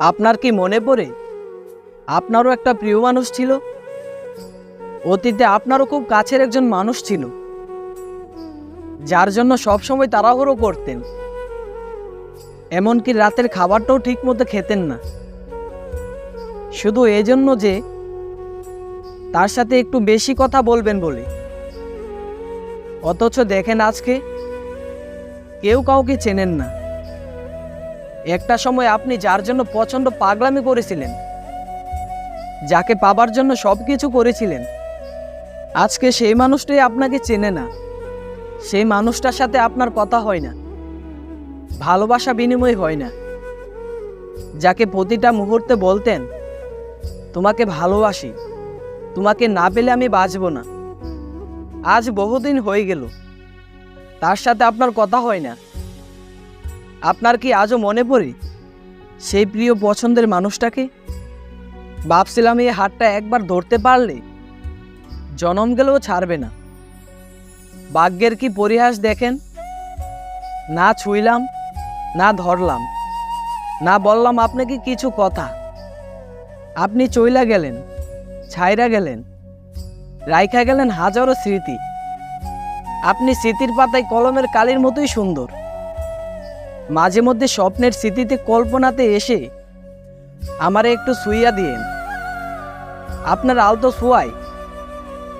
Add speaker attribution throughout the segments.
Speaker 1: আপনার কি মনে পড়ে? আপনারও একটা প্রিয় মানুষ ছিল। অতীতে আপনারও খুব কাছের একজন মানুষ ছিল। যার জন্য সবসময় তাড়াহুড়ো করতেন। এমনকি রাতের খাবারটাও ঠিক মতো খেতেন না। শুধু এজন্য যে তার সাথে একটু বেশি কথা বলবেন বলে। অথচ দেখেন আজকে কেউ কাউকে চেনেন না। একটা সময় আপনি যার জন্য প্রচণ্ড পাগলামি করেছিলেন, যাকে পাবার জন্য সব কিছু করেছিলেন, আজকে সেই মানুষটাই আপনাকে চেনে না। সেই মানুষটার সাথে আপনার কথা হয় না, ভালোবাসা বিনিময় হয় না। যাকে প্রতিটা মুহূর্তে বলতেন, তোমাকে ভালোবাসি, তোমাকে না পেলে আমি বাঁচব না। আজ বহুদিন হয়ে গেল, তার সাথে আপনার কথা হয় না। আপনার কি আজও মনে পড়ে সেই প্রিয় পছন্দের মানুষটাকে? ভাবছিলাম এই হাতটা একবার ধরতে পারলে জনম গেলেও ছাড়বে না। ভাগ্যের কি পরিহাস দেখেন? না ছুঁইলাম, না ধরলাম, না বললাম আপনাকে কিছু কথা। আপনি চইলা গেলেন, ছাইরা গেলেন, রাইখা গেলেন হাজারো স্মৃতি। আপনি স্মৃতির পাতায় কলমের কালির মতোই সুন্দর। মাঝে মধ্যে স্বপ্নের স্মৃতিতে কল্পনাতে এসে আমারে একটু শুইয়া দিয়েন। আপনার আলতো শুয়াই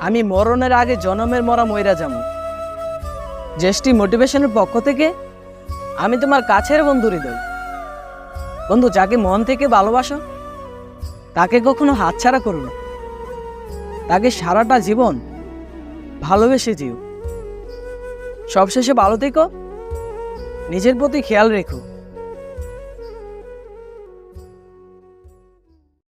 Speaker 1: আমি মরণের আগে জনমের মরা ময়রা যাব। জ্যেষ্ঠী মোটিভেশনের পক্ষ থেকে আমি তোমার কাছের বন্ধু হৃদয় বন্ধু, যাকে মন থেকে ভালোবাসো, তাকে কখনো হাতছাড়া করো না। তাকে সারাটা জীবন ভালোবেসে যেও। সবশেষে ভালো থেকো। নিজের প্রতি খেয়াল রেখো।